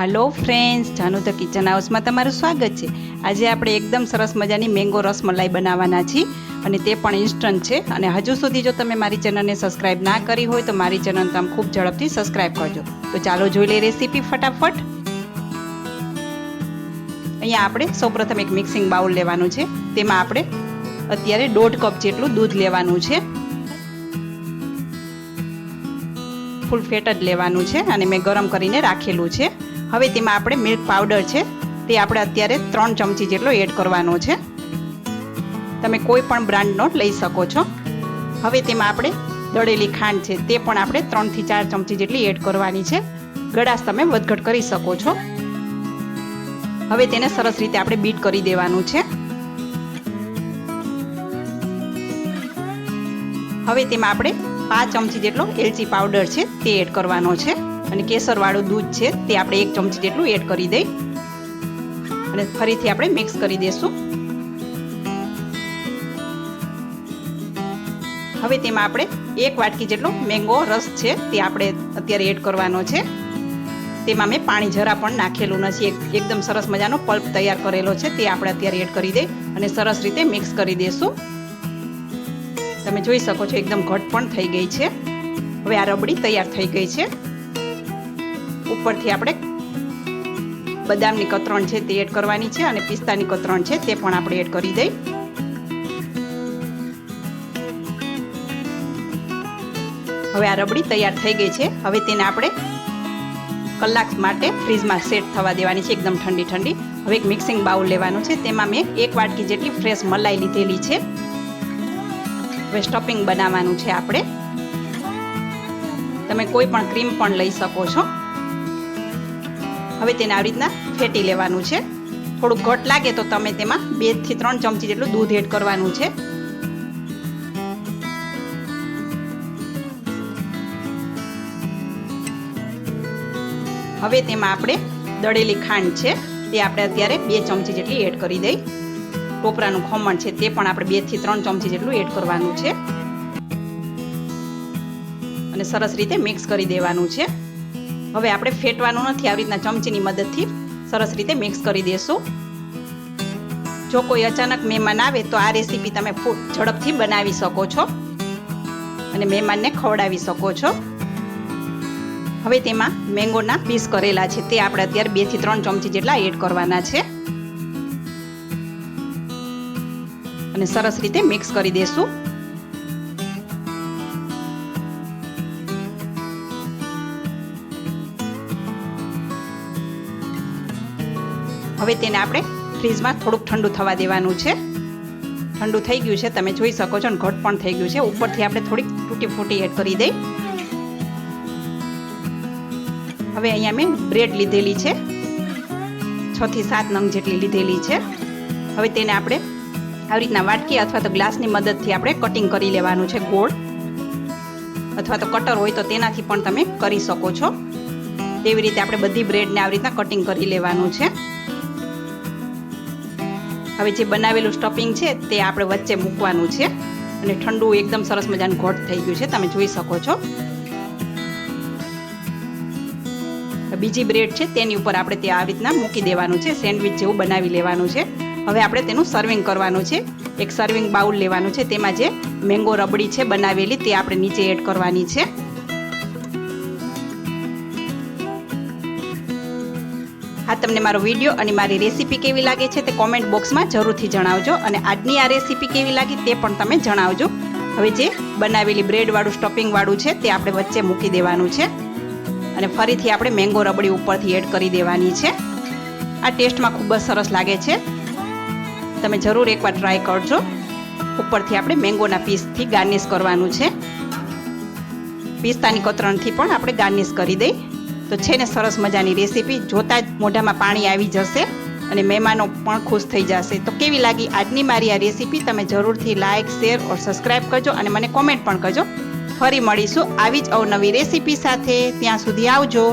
Hello friends Janu the kitchen હાઉસમાં તમારું સ્વાગત છે. આજે આપણે એકદમ સરસ મજાની મેંગો રસમલાઈ બનાવવાના છીએ અને તે પણ ઇન્સ્ટન્ટ છે. અને હજુ સુધી જો તમે મારી ચેનલને સબસ્ક્રાઈબ ના કરી હોય તો મારી ચેનલ તમે ખૂબ ઝડપથી સબસ્ક્રાઈબ કરજો. તો ચાલો જોઈ લઈએ રેસીપી ફટાફટ. અહીંયા આપણે સૌપ્રથમ એક મિક્સિંગ બાઉલ લેવાનું છે. તેમાં આપણે અત્યારે દોઢ કપ જેટલું દૂધ લેવાનું છે. ફૂલ ફેટ જ લેવાનું છે અને મેં ગરમ કરીને રાખેલું છે. હવે તેમાં આપણે મિલ્ક પાવડર છે, તે આપણે અત્યારે ત્રણ ચમચી જેટલો એડ કરવાનો છે. તમે કોઈ પણ બ્રાન્ડનો લઈ શકો છો. હવે તેમાં આપણે દળેલી ખાંડ છે, તે પણ આપણે ત્રણથી ચાર ચમચી જેટલી એડ કરવાની છે. ગળાશ તમે વધઘટ કરી શકો છો. હવે તેને સરસ રીતે આપણે બીટ કરી દેવાનું છે. હવે તેમાં આપણે પાંચ ચમચી જેટલો એલચી પાવડર છે, તે એડ કરવાનો છે. અને કેસરવાળું દૂધ છે, તે આપણે એક ચમચી જેટલું એડ કરી દઈ. અને ફરીથી આપણે મિક્સ કરી દઈશું હવે તેમાં આપણે એક વાટકી જેટલો મેંગો રસ છે, તે આપણે અત્યારે એડ કરવાનો છે. તેમાં મેં પાણી જરા પણ નાખેલું નથી. એકદમ સરસ મજાનો પલ્પ તૈયાર કરેલો છે, તે આપણે અત્યારે એડ કરી દઈ. અને સરસ રીતે મિક્સ કરી દઈશું તમે જોઈ શકો છો એકદમ ઘટ પણ થઈ ગઈ છે. હવે આ રબડી તૈયાર થઈ ગઈ છે. ઉપરથી આપણે બદામની કતરણ છે તે એડ કરવાની છે અને પિસ્તાની કતરણ છે તે પણ આપણે એડ કરી દઈ. હવે આ રબડી તૈયાર થઈ ગઈ છે. હવે તેને આપણે કલાક માટે ફ્રીજમાં સેટ થવા દેવાની છે એકદમ ઠંડી ઠંડી. હવે એક મિક્સિંગ બાઉલ લેવાનું છે. તેમાં મેં એક વાટકી જેટલી ફ્રેશ મલાઈ લીધેલી છે. હવે સ્ટફિંગ બનાવવાનું છે આપણે. તમે કોઈ પણ ક્રીમ પણ લઈ શકો છો. હવે તેને આવી રીતના ફેટી લેવાનું છે. થોડું ઘટ લાગે તો તમે તેમાં બેથી ત્રણ ચમચી જેટલું દૂધ એડ કરવાનું છે. હવે તેમાં આપણે દળેલી ખાંડ છે, તે આપણે અત્યારે બે ચમચી જેટલી એડ કરી દઈ. ટોપરાનું ખમણ છે તે પણ આપણે બેથી ત્રણ ચમચી જેટલું એડ કરવાનું છે. અને સરસ રીતે મિક્સ કરી દેવાનું છે. હવે આપણે ફેટવાનું નથી, આવી રીતના ચમચીની મદદથી સરસ રીતે મિક્સ કરી દેશું. જો કોઈ અચાનક મહેમાન આવે તો આ રેસીપી તમે ઝડપથી બનાવી શકો છો અને મહેમાનને ખવડાવી શકો છો. હવે તેમાં મેંગોના પીસ કરેલા છે તે આપણે અત્યારે બેથી ત્રણ ચમચી જેટલા એડ કરવાના છે. અને સરસ રીતે મિક્સ કરી દેશું. હવે તેને આપણે ફ્રીજમાં થોડુંક ઠંડુ થવા દેવાનું છે. ઠંડુ થઈ ગયું છે, તમે જોઈ શકો છો ને, ઘટ પણ થઈ ગયું છે. ઉપરથી આપણે થોડીક તૂટી ફૂટી એડ કરી દઈ. હવે અહીંયા મેં બ્રેડ લીધેલી છે. છ થી સાત નંગ જેટલી લીધેલી છે. હવે તેને આપણે આવી રીતના વાટકી અથવા તો ગ્લાસની મદદથી આપણે કટિંગ કરી લેવાનું છે ગોળ. અથવા તો કટર હોય તો તેનાથી પણ તમે કરી શકો છો. તેવી રીતે આપણે બધી બ્રેડને આવી રીતના કટિંગ કરી લેવાનું છે. હવે જે બનાવેલું સ્ટફિંગ છે તે આપણે વચ્ચે મૂકવાનું છે. અને ઠંડુ એકદમ સરસ મજાનું ઘોટ થઈ ગયું છે, તમે જોઈ શકો છો. બીજી બ્રેડ છે, તેની ઉપર આપણે તે આ રીતના મૂકી દેવાનું છે, સેન્ડવિચ જેવું બનાવી લેવાનું છે. હવે આપણે તેનું સર્વિંગ કરવાનું છે. એક સર્વિંગ બાઉલ લેવાનું છે. તેમાં જે મેંગો રબડી છે બનાવેલી, તે આપણે નીચે એડ કરવાની છે. હા, તમને મારો વીડિયો અને મારી રેસીપી કેવી લાગે છે તે કોમેન્ટ બોક્સમાં જરૂરથી જણાવજો અને આજની આ રેસીપી કેવી લાગી તે પણ તમે જણાવજો. હવે જે બનાવેલી બ્રેડવાળું સ્ટફિંગવાળું છે તે આપણે વચ્ચે મૂકી દેવાનું છે. અને ફરીથી આપણે મેંગો રબડી ઉપરથી એડ કરી દેવાની છે. આ ટેસ્ટમાં ખૂબ જ સરસ લાગે છે. તમે જરૂર એકવાર ટ્રાય કરજો. ઉપરથી આપણે મેંગોના પીસથી ગાર્નિશ કરવાનું છે. પિસ્તાની કતરણથી પણ આપણે ગાર્નિશ કરી દઈ. તો છે ને સરસ મજાની રેસીપી જોતાં જ મોઢામાં પાણી આવી જશે અને મહેમાનો પણ ખુશ થઈ જશે. તો કેવી લાગી આજની મારી આ રેસીપી તમે જરૂરથી લાઇક શેર ઓર સબસ્ક્રાઈબ કરજો અને મને કોમેન્ટ પણ કરજો. ફરી મળીશું આવી જ અવનવી રેસીપી સાથે. ત્યાં સુધી આવજો.